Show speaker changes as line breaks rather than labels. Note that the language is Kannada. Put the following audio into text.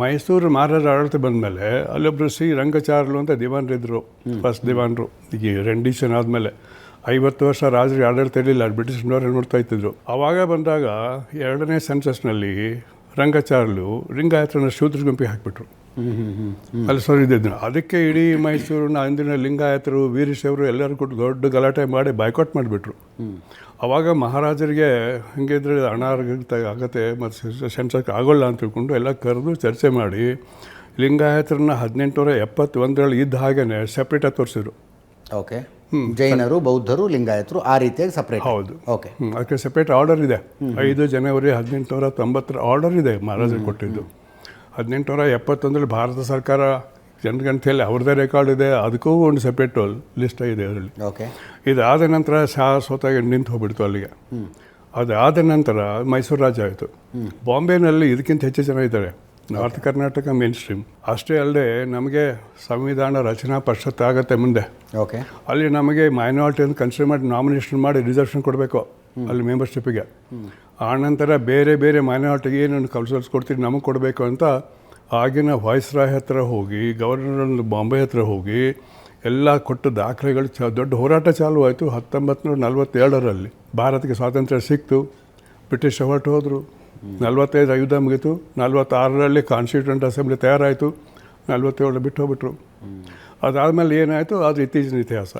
ಮೈಸೂರು ಮಹಾರಾಜ ಆಡಳಿತ ಬಂದಮೇಲೆ ಅಲ್ಲೊಬ್ಬರು ಸಿ ರಂಗಚಾರ್ಲು ಅಂತ ದಿವಾನರಿದ್ದರು ಫಸ್ಟ್ ದಿವಾನರು. ಈ ರೆಂಡಿಷನ್ ಆದಮೇಲೆ ಐವತ್ತು ವರ್ಷ ರಾಜರಿಗೆ ಆಡಳಿತ ಇರಲಿಲ್ಲ ಬ್ರಿಟಿಷ್ನವರು ನೋಡ್ತಾ ಇದ್ದಿದ್ರು. ಆವಾಗ ಬಂದಾಗ ಎರಡನೇ ಸೆನ್ಸಸ್ನಲ್ಲಿ ರಂಗಚಾರ್ಲು ರಿಂಗಾಯತ್ರನ ಶೂದ್ರ ಗುಂಪಿಗೆ ಹಾಕಿಬಿಟ್ರು. ಅಲ್ಲಿ ಸರಿದಿದ್ದು ಅದಕ್ಕೆ ಇಡೀ ಮೈಸೂರಿನ ಅಂದಿನ ಲಿಂಗಾಯತರು ವೀರಶೈವರು ಎಲ್ಲರೂ ಕೊಟ್ಟು ದೊಡ್ಡ ಗಲಾಟೆ ಮಾಡಿ ಬಾಯ್ಕಾಟ್ ಮಾಡಿಬಿಟ್ರು. ಅವಾಗ ಮಹಾರಾಜರಿಗೆ ಹಂಗಿದ್ರೆ ಅನಾರೋಗ್ಯ ಆಗತ್ತೆ ಮತ್ತು ಸೆನ್ಸಕ್ಕೆ ಆಗೋಲ್ಲ ಅಂತ ತಿಳ್ಕೊಂಡು ಎಲ್ಲ ಕರೆದು ಚರ್ಚೆ ಮಾಡಿ ಲಿಂಗಾಯತರನ್ನ ಹದಿನೆಂಟುನೂರ ಎಪ್ಪತ್ತೊಂದರಲ್ಲಿ ಇದ್ದ ಹಾಗೇನೆ ಸಪ್ರೇಟಾಗಿ ತೋರಿಸಿದ್ರು.
ಓಕೆ ಜೈನರು ಬೌದ್ಧರು ಲಿಂಗಾಯತರು ಆ ರೀತಿಯಾಗಿ ಸಪ್ರೇಟ್
ಹೌದು.
ಓಕೆ
ಅದಕ್ಕೆ ಸಪ್ರೇಟ್ ಆರ್ಡರ್ ಇದೆ. ಐದು ಜನವರಿ ಹದಿನೆಂಟುನೂರ ತೊಂಬತ್ತರ ಆರ್ಡರ್ ಇದೆ ಮಹಾರಾಜರು ಕೊಟ್ಟಿದ್ದು. ಹದಿನೆಂಟುನೂರ ಎಪ್ಪತ್ತೊಂದರಲ್ಲಿ ಭಾರತ ಸರ್ಕಾರ ಜನಗಣತಿಯಲ್ಲಿ ಅವ್ರದ್ದೇ ರೆಕಾರ್ಡ್ ಇದೆ ಅದಕ್ಕೂ ಒಂದು ಸೆಪ್ರೇಟ್ ಲಿಸ್ಟ್ ಇದೆ ಅದರಲ್ಲಿ.
ಓಕೆ
ಇದಾದ ನಂತರ ಶಾಶ್ವತವಾಗಿ ನಿಂತು ಹೋಗ್ಬಿಡ್ತು ಅಲ್ಲಿಗೆ. ಅದಾದ ನಂತರ ಮೈಸೂರು ರಾಜ್ಯ ಆಯಿತು. ಬಾಂಬೆನಲ್ಲಿ ಇದಕ್ಕಿಂತ ಹೆಚ್ಚು ಜನ ಇದ್ದಾರೆ. ನಾರ್ತ್ ಕರ್ನಾಟಕ ಮೇನ್ ಸ್ಟ್ರೀಮ್ ಅಷ್ಟೇ ಅಲ್ಲದೆ ನಮಗೆ ಸಂವಿಧಾನ ರಚನಾ ಪರಿಷತ್ ಆಗುತ್ತೆ ಮುಂದೆ.
ಓಕೆ
ಅಲ್ಲಿ ನಮಗೆ ಮೈನಾರಿಟಿ ಅಂತ ಕನ್ಸಿಡರ್ ಮಾಡಿ ನಾಮಿನೇಷನ್ ಮಾಡಿ ರಿಸರ್ವೇಷನ್ ಕೊಡಬೇಕು ಅಲ್ಲಿ ಮೆಂಬರ್ಶಿಪ್ಪಿಗೆ ಆನಂತರ ಬೇರೆ ಬೇರೆ ಮೈನಾರಿಟಿಗೆ ಏನೇನು ಕಲ್ಸರ್ಸ್ ಕೊಡ್ತೀರಿ ನಮಗೆ ಕೊಡಬೇಕು ಅಂತ ಆಗಿನ ವಾಯ್ಸ್ ರಾಯ್ ಹತ್ರ ಹೋಗಿ ಗವರ್ನರ್ ಬಾಂಬೆ ಹತ್ರ ಹೋಗಿ ಎಲ್ಲ ಕೊಟ್ಟ ದಾಖಲೆಗಳು ಚ ದೊಡ್ಡ ಹೋರಾಟ ಚಾಲು ಆಯಿತು ಹತ್ತೊಂಬತ್ತು ನೂರ ನಲ್ವತ್ತೇಳರಲ್ಲಿ ಭಾರತಕ್ಕೆ ಸ್ವಾತಂತ್ರ್ಯ ಸಿಕ್ತು. ಬ್ರಿಟಿಷ್ ಹೊರಟು ಹೋದರು. ನಲ್ವತ್ತೈದು ಆಯುಧ ಮುಗೀತು, ನಲ್ವತ್ತಾರರಲ್ಲಿ ಕಾನ್ಸ್ಟಿಟ್ಯೂಂಟ್ ಅಸೆಂಬ್ಲಿ ತಯಾರಾಯಿತು ನಲ್ವತ್ತೇಳು ಬಿಟ್ಟು ಹೋಗ್ಬಿಟ್ರು. ಅದಾದಮೇಲೆ ಏನಾಯಿತು? ಅದು ಇತ್ತೀಚಿನ ಇತಿಹಾಸ.